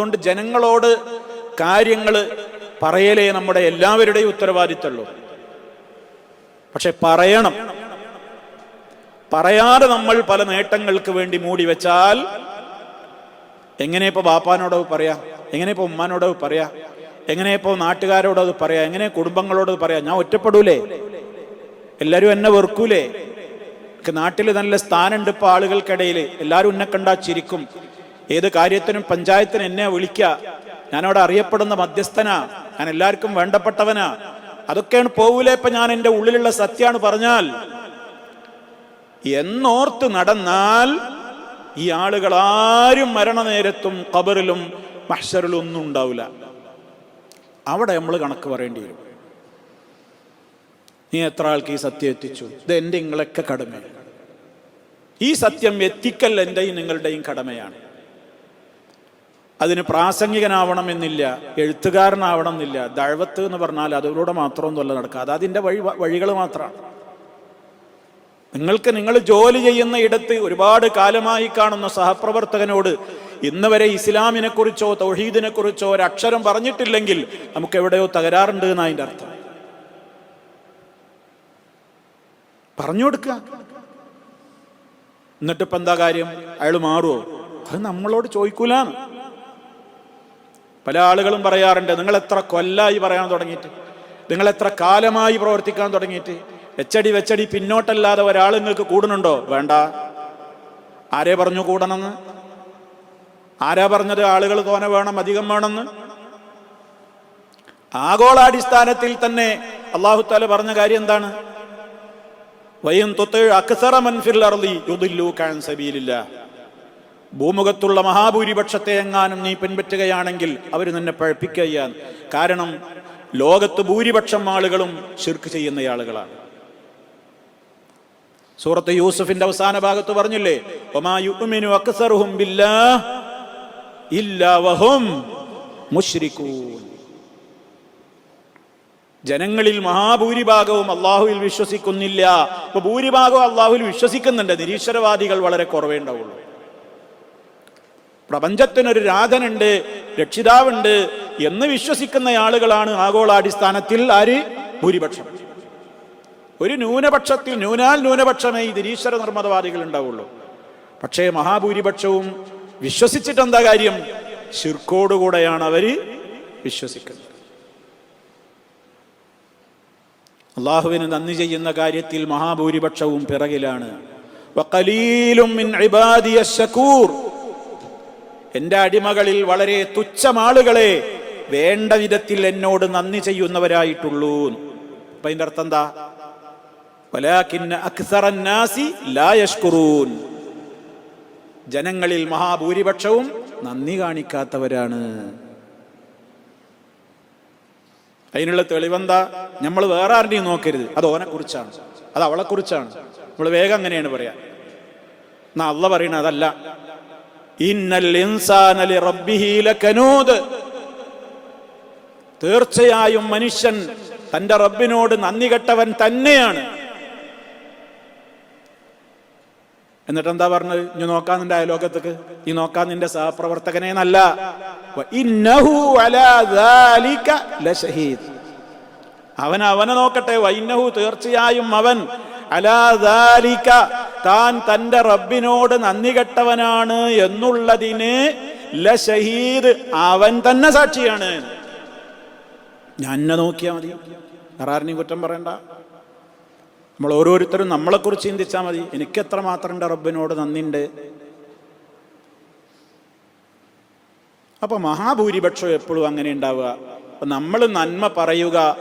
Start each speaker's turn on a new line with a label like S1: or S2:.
S1: അതുകൊണ്ട് ജനങ്ങളോട് കാര്യങ്ങൾ പറയലേ നമ്മുടെ എല്ലാവരുടെയും ഉത്തരവാദിത്തമുള്ളൂ. പക്ഷെ പറയണം. പറയാതെ നമ്മൾ പല നേട്ടങ്ങൾക്ക് വേണ്ടി മൂടി വെച്ചാൽ എങ്ങനെ ഇപ്പൊ ബാപ്പാനോട് പറയാ? എങ്ങനെ ഇപ്പൊ ഉമ്മാനോട് പറയാ? എങ്ങനെ നാട്ടുകാരോട് അത് പറയാ? എങ്ങനെ കുടുംബങ്ങളോട് പറയാ? ഞാൻ ഒറ്റപ്പെടൂലേ. എല്ലാരും എന്നെ വെറുക്കൂലേ. നാട്ടിൽ നല്ല സ്ഥാനമുണ്ട് ഇപ്പൊ ആളുകൾക്കിടയിൽ എല്ലാവരും എന്നെ കണ്ടാ ചിരിക്കും. ഏത് കാര്യത്തിനും പഞ്ചായത്തിന് എന്നെ വിളിക്ക. ഞാനവിടെ അറിയപ്പെടുന്ന മധ്യസ്ഥനാ. ഞാൻ എല്ലാവർക്കും വേണ്ടപ്പെട്ടവനാ. അതൊക്കെയാണ് പോവൂലേ ഇപ്പൊ ഞാൻ എന്റെ ഉള്ളിലുള്ള സത്യാണ് പറഞ്ഞാൽ. എന്നോർത്ത് നടന്നാൽ ഈ ആളുകൾ ആരും മരണനേരത്തും കബറിലും മഹ്ഷറിലും ഒന്നും ഉണ്ടാവില്ല അവിടെ നമ്മൾ കണക്ക് പറയേണ്ടി വരും. നീ എത്ര ആൾക്ക് ഈ സത്യം എത്തിച്ചു? ഇത് എന്റെ നിങ്ങളൊക്കെ കടമയാണ്. ഈ സത്യം എത്തിക്കൽ എന്റെയും നിങ്ങളുടെയും കടമയാണ്. അതിന് പ്രാസംഗികനാവണമെന്നില്ല എഴുത്തുകാരനാവണം എന്നില്ല ദഴവത്ത് എന്ന് പറഞ്ഞാൽ അതിലൂടെ മാത്രമൊന്നുമല്ല നടക്കുക. അത് അതിന്റെ വഴി വഴികൾ മാത്രമാണ്. നിങ്ങൾക്ക് നിങ്ങൾ ജോലി ചെയ്യുന്ന ഇടത്ത് ഒരുപാട് കാലമായി കാണുന്ന സഹപ്രവർത്തകനോട് ഇന്ന് വരെ ഇസ്ലാമിനെ കുറിച്ചോ ഒരക്ഷരം പറഞ്ഞിട്ടില്ലെങ്കിൽ നമുക്ക് എവിടെയോ തകരാറുണ്ട് എന്ന് അതിന്റെ അർത്ഥം. പറഞ്ഞു കൊടുക്കുക. എന്നിട്ടിപ്പോ എന്താ കാര്യം? അയാൾ മാറുമോ അത് നമ്മളോട് ചോദിക്കൂലാണ് പല ആളുകളും പറയാറുണ്ട് നിങ്ങൾ എത്ര കൊല്ലായി പറയാൻ തുടങ്ങിയിട്ട്? നിങ്ങൾ എത്ര കാലമായി പ്രവർത്തിക്കാൻ തുടങ്ങിയിട്ട്? വെച്ചടി വെച്ചടി പിന്നോട്ടല്ലാതെ ഒരാൾ നിങ്ങൾക്ക് കൂടുന്നുണ്ടോ? വേണ്ട. ആരെ പറഞ്ഞു കൂടണമെന്ന്? ആരാ പറഞ്ഞത്? ആളുകൾ തോനെ വേണം അധികം വേണമെന്ന്? ആഗോളാടിസ്ഥാനത്തിൽ തന്നെ അള്ളാഹു താല പറഞ്ഞ കാര്യം എന്താണ്? വയും തൊത്ത് അക്സറ മൻഫിൽ അർലി യുദില്ലു കാൻ സബീലില്ല ഭൂമുഖത്തുള്ള മഹാഭൂരിപക്ഷത്തെ എങ്ങാനും നീ പിൻപറ്റുകയാണെങ്കിൽ അവർ നിന്നെ പഴപ്പിക്കുകയാണ്. കാരണം ലോകത്ത് ഭൂരിപക്ഷം ആളുകളും ശിർക്ക് ചെയ്യുന്ന ആളുകളാണ്. സൂറത്ത് യൂസഫിന്റെ അവസാന ഭാഗത്ത് പറഞ്ഞില്ലേ ജനങ്ങളിൽ മഹാഭൂരിഭാഗവും അള്ളാഹുവിൽ വിശ്വസിക്കുന്നില്ല. ഇപ്പൊ ഭൂരിഭാഗവും അള്ളാഹുവിൽ വിശ്വസിക്കുന്നുണ്ട്. നിരീശ്വരവാദികൾ വളരെ കുറവേ ഉണ്ടാവുള്ളൂ. പ്രപഞ്ചത്തിനൊരു രാധനുണ്ട് രക്ഷിതാവുണ്ട് എന്ന് വിശ്വസിക്കുന്ന ആളുകളാണ് ആഗോളാടിസ്ഥാനത്തിൽ ആര്? ഭൂരിപക്ഷം. ഒരു ന്യൂനപക്ഷത്തിൽ ന്യൂനാൽ ന്യൂനപക്ഷമേ ഈ നിരീശ്വര നിർമ്മതവാദികൾ ഉണ്ടാവുള്ളൂ. പക്ഷേ മഹാഭൂരിപക്ഷവും വിശ്വസിച്ചിട്ട് എന്താ കാര്യം ശിർക്കോടുകൂടെയാണ് അവർ വിശ്വസിക്കുന്നത്. അള്ളാഹുവിന് നന്ദി ചെയ്യുന്ന കാര്യത്തിൽ മഹാഭൂരിപക്ഷവും പിറകിലാണ്. വഖലീലും എന്റെ അടിമകളിൽ വളരെ തുച്ഛമാളുകളെ വേണ്ട വിധത്തിൽ എന്നോട് നന്ദി ചെയ്യുന്നവരായിട്ടുള്ളൂ. അപ്പൊ അതിന്റെ അർത്ഥം എന്താ? ജനങ്ങളിൽ മഹാഭൂരിപക്ഷവും നന്ദി കാണിക്കാത്തവരാണ്. അതിനുള്ള തെളിവെന്താ നമ്മൾ വേറെ ആരുടെയും നോക്കരുത്. അത് ഓനെ കുറിച്ചാണ്. അത് അവളെ കുറിച്ചാണ്. നമ്മൾ വേഗം അങ്ങനെയാണ് പറയാ. എന്നാ അള്ള പറയണ അതല്ല. തീർച്ചയായും മനുഷ്യൻ തന്റെ റബ്ബിനോട് നന്ദി കെട്ടവൻ തന്നെയാണ്. എന്നിട്ട് എന്താ പറഞ്ഞത് ഇനി നോക്കാൻ നിന്റെ അയലോകത്തേക്ക്. ഈ നോക്കാൻ നിന്റെ സഹപ്രവർത്തകനെ എന്നല്ല. അവൻ അവനെ നോക്കട്ടെ. വൈനഹു തീർച്ചയായും അവൻ അലാ ദാലിക താൻ തന്റെ റബ്ബിനോട് നന്ദി കെട്ടവനാണ് എന്നുള്ളതിന് ലശഹീദ് അവൻ തന്നെ സാക്ഷിയാണ്. ഞാൻ എന്നെ നോക്കിയാൽ മതി. വേറെ കുറ്റം പറയണ്ട. നമ്മൾ ഓരോരുത്തരും നമ്മളെക്കുറിച്ച് ചിന്തിച്ചാൽ മതി. എനിക്ക് എത്ര മാത്രം എന്റെ റബ്ബിനോട് നന്ദിയുണ്ട് അപ്പൊ മഹാഭൂരിപക്ഷം എപ്പോഴും അങ്ങനെ ഉണ്ടാവുക. നമ്മൾ നന്മ പറയുക.